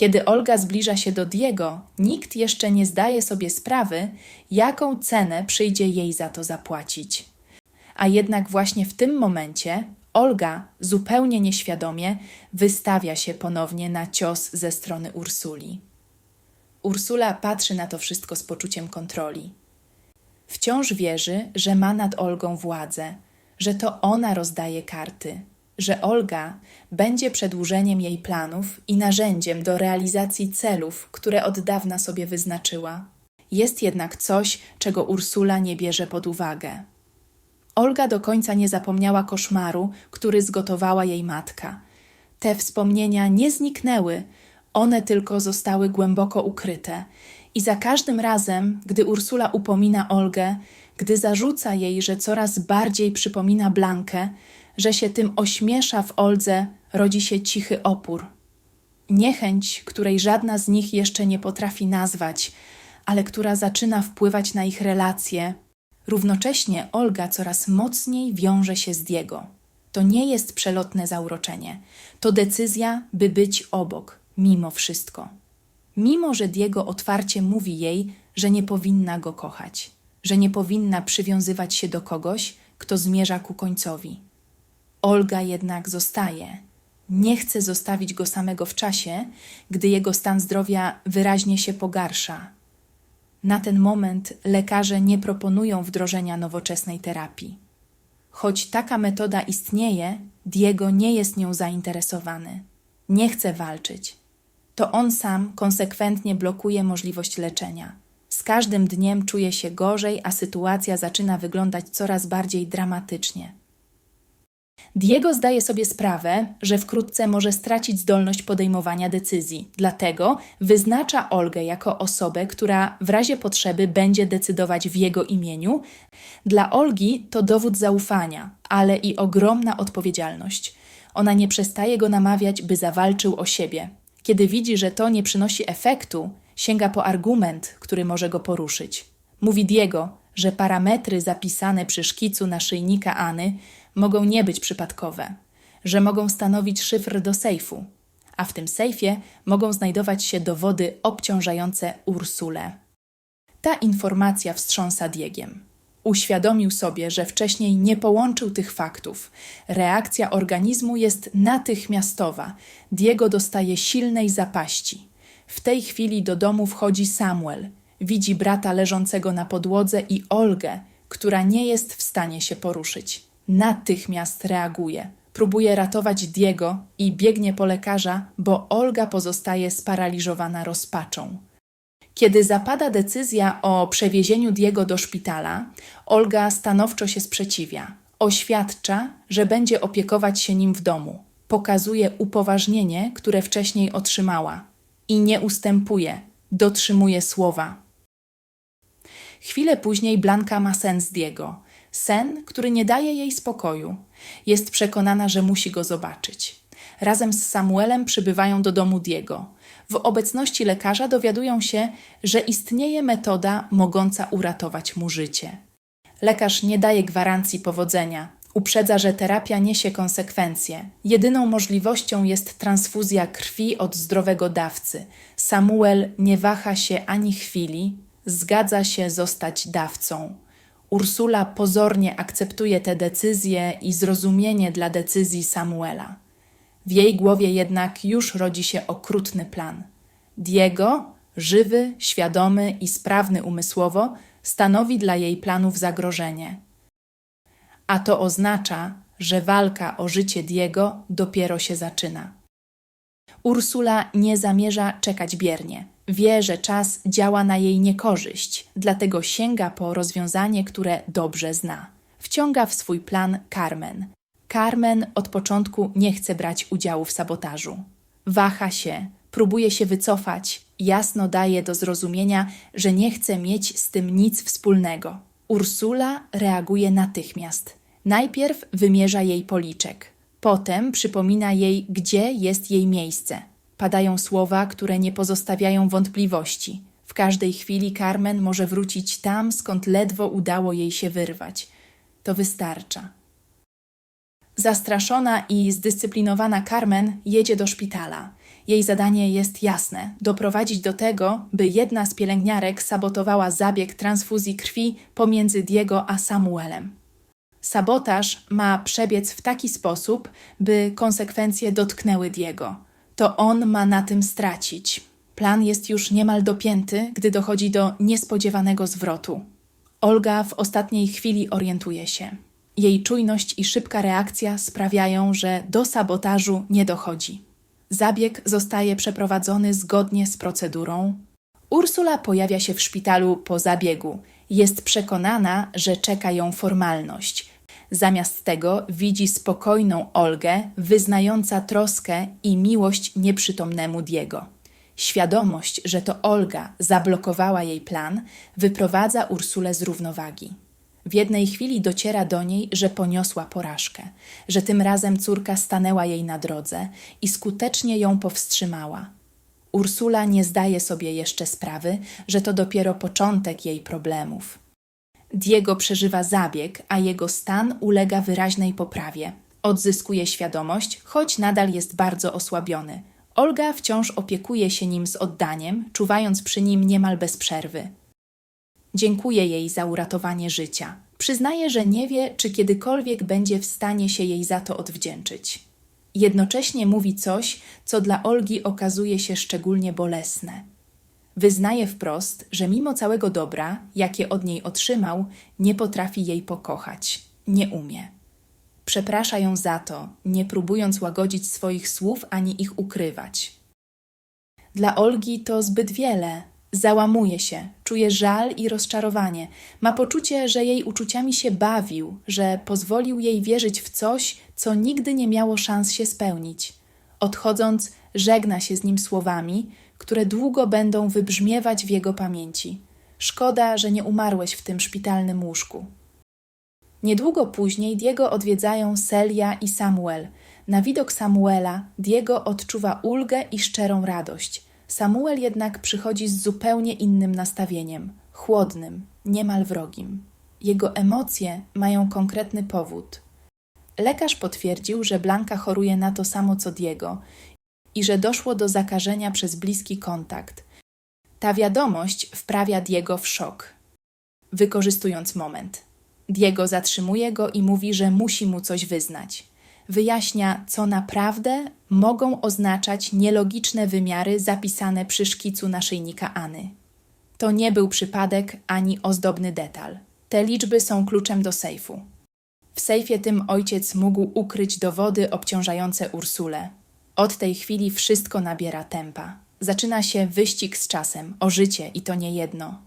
Kiedy Olga zbliża się do Diego, nikt jeszcze nie zdaje sobie sprawy, jaką cenę przyjdzie jej za to zapłacić. A jednak właśnie w tym momencie Olga, zupełnie nieświadomie, wystawia się ponownie na cios ze strony Ursuli. Ursula patrzy na to wszystko z poczuciem kontroli. Wciąż wierzy, że ma nad Olgą władzę, że to ona rozdaje karty, że Olga będzie przedłużeniem jej planów i narzędziem do realizacji celów, które od dawna sobie wyznaczyła. Jest jednak coś, czego Ursula nie bierze pod uwagę. Olga do końca nie zapomniała koszmaru, który zgotowała jej matka. Te wspomnienia nie zniknęły, one tylko zostały głęboko ukryte. I za każdym razem, gdy Ursula upomina Olgę, gdy zarzuca jej, że coraz bardziej przypomina Blankę, że się tym ośmiesza w Oldze, rodzi się cichy opór. Niechęć, której żadna z nich jeszcze nie potrafi nazwać, ale która zaczyna wpływać na ich relacje. Równocześnie Olga coraz mocniej wiąże się z Diego. To nie jest przelotne zauroczenie, to decyzja, by być obok, mimo wszystko. Mimo, że Diego otwarcie mówi jej, że nie powinna go kochać, że nie powinna przywiązywać się do kogoś, kto zmierza ku końcowi. Olga jednak zostaje. Nie chce zostawić go samego w czasie, gdy jego stan zdrowia wyraźnie się pogarsza. Na ten moment lekarze nie proponują wdrożenia nowoczesnej terapii. Choć taka metoda istnieje, Diego nie jest nią zainteresowany. Nie chce walczyć. To on sam konsekwentnie blokuje możliwość leczenia. Z każdym dniem czuje się gorzej, a sytuacja zaczyna wyglądać coraz bardziej dramatycznie. Diego zdaje sobie sprawę, że wkrótce może stracić zdolność podejmowania decyzji, dlatego wyznacza Olgę jako osobę, która w razie potrzeby będzie decydować w jego imieniu. Dla Olgi to dowód zaufania, ale i ogromna odpowiedzialność. Ona nie przestaje go namawiać, by zawalczył o siebie. Kiedy widzi, że to nie przynosi efektu, sięga po argument, który może go poruszyć. Mówi Diego, że parametry zapisane przy szkicu naszyjnika Any mogą nie być przypadkowe, że mogą stanowić szyfr do sejfu, a w tym sejfie mogą znajdować się dowody obciążające Ursulę. Ta informacja wstrząsa Diegiem. Uświadomił sobie, że wcześniej nie połączył tych faktów. Reakcja organizmu jest natychmiastowa. Diego dostaje silnej zapaści. W tej chwili do domu wchodzi Samuel. Widzi brata leżącego na podłodze i Olgę, która nie jest w stanie się poruszyć natychmiast reaguje. Próbuje ratować Diego i biegnie po lekarza, bo Olga pozostaje sparaliżowana rozpaczą. Kiedy zapada decyzja o przewiezieniu Diego do szpitala, Olga stanowczo się sprzeciwia. Oświadcza, że będzie opiekować się nim w domu. Pokazuje upoważnienie, które wcześniej otrzymała i nie ustępuje, dotrzymuje słowa. Chwilę później Blanka ma sen z Diego. Sen, który nie daje jej spokoju. Jest przekonana, że musi go zobaczyć. Razem z Samuelem przybywają do domu Diego. W obecności lekarza dowiadują się, że istnieje metoda mogąca uratować mu życie. Lekarz nie daje gwarancji powodzenia. Uprzedza, że terapia niesie konsekwencje. Jedyną możliwością jest transfuzja krwi od zdrowego dawcy. Samuel nie waha się ani chwili, zgadza się zostać dawcą. Ursula pozornie akceptuje te decyzje i zrozumienie dla decyzji Samuela. W jej głowie jednak już rodzi się okrutny plan. Diego, żywy, świadomy i sprawny umysłowo, stanowi dla jej planów zagrożenie. A to oznacza, że walka o życie Diego dopiero się zaczyna. Ursula nie zamierza czekać biernie. Wie, że czas działa na jej niekorzyść, dlatego sięga po rozwiązanie, które dobrze zna. Wciąga w swój plan Carmen. Carmen od początku nie chce brać udziału w sabotażu. Waha się, próbuje się wycofać, jasno daje do zrozumienia, że nie chce mieć z tym nic wspólnego. Ursula reaguje natychmiast. Najpierw wymierza jej policzek, potem przypomina jej, gdzie jest jej miejsce. Padają słowa, które nie pozostawiają wątpliwości. W każdej chwili Carmen może wrócić tam, skąd ledwo udało jej się wyrwać. To wystarcza. Zastraszona i zdyscyplinowana Carmen jedzie do szpitala. Jej zadanie jest jasne: doprowadzić do tego, by jedna z pielęgniarek sabotowała zabieg transfuzji krwi pomiędzy Diego a Samuelem. Sabotaż ma przebiec w taki sposób, by konsekwencje dotknęły Diego. To on ma na tym stracić. Plan jest już niemal dopięty, gdy dochodzi do niespodziewanego zwrotu. Olga w ostatniej chwili orientuje się. Jej czujność i szybka reakcja sprawiają, że do sabotażu nie dochodzi. Zabieg zostaje przeprowadzony zgodnie z procedurą. Ursula pojawia się w szpitalu po zabiegu. Jest przekonana, że czeka ją formalność. Zamiast tego widzi spokojną Olgę, wyznająca troskę i miłość nieprzytomnemu Diego. Świadomość, że to Olga zablokowała jej plan, wyprowadza Ursulę z równowagi. W jednej chwili dociera do niej, że poniosła porażkę, że tym razem córka stanęła jej na drodze i skutecznie ją powstrzymała. Ursula nie zdaje sobie jeszcze sprawy, że to dopiero początek jej problemów. Diego przeżywa zabieg, a jego stan ulega wyraźnej poprawie. Odzyskuje świadomość, choć nadal jest bardzo osłabiony. Olga wciąż opiekuje się nim z oddaniem, czuwając przy nim niemal bez przerwy. Dziękuję jej za uratowanie życia. Przyznaje, że nie wie, czy kiedykolwiek będzie w stanie się jej za to odwdzięczyć. Jednocześnie mówi coś, co dla Olgi okazuje się szczególnie bolesne. Wyznaje wprost, że mimo całego dobra, jakie od niej otrzymał, nie potrafi jej pokochać, nie umie. Przeprasza ją za to, nie próbując łagodzić swoich słów ani ich ukrywać. Dla Olgi to zbyt wiele. Załamuje się, czuje żal i rozczarowanie. Ma poczucie, że jej uczuciami się bawił, że pozwolił jej wierzyć w coś, co nigdy nie miało szans się spełnić. Odchodząc, żegna się z nim słowami, które długo będą wybrzmiewać w jego pamięci. Szkoda, że nie umarłeś w tym szpitalnym łóżku. Niedługo później Diego odwiedzają Celia i Samuel. Na widok Samuela Diego odczuwa ulgę i szczerą radość. Samuel jednak przychodzi z zupełnie innym nastawieniem chłodnym, niemal wrogim. Jego emocje mają konkretny powód. Lekarz potwierdził, że Blanka choruje na to samo co Diego i że doszło do zakażenia przez bliski kontakt. Ta wiadomość wprawia Diego w szok. Wykorzystując moment, Diego zatrzymuje go i mówi, że musi mu coś wyznać. Wyjaśnia, co naprawdę mogą oznaczać nielogiczne wymiary zapisane przy szkicu naszyjnika Any. To nie był przypadek ani ozdobny detal. Te liczby są kluczem do sejfu. W sejfie tym ojciec mógł ukryć dowody obciążające Ursulę. Od tej chwili wszystko nabiera tempa. Zaczyna się wyścig z czasem, o życie i to nie jedno.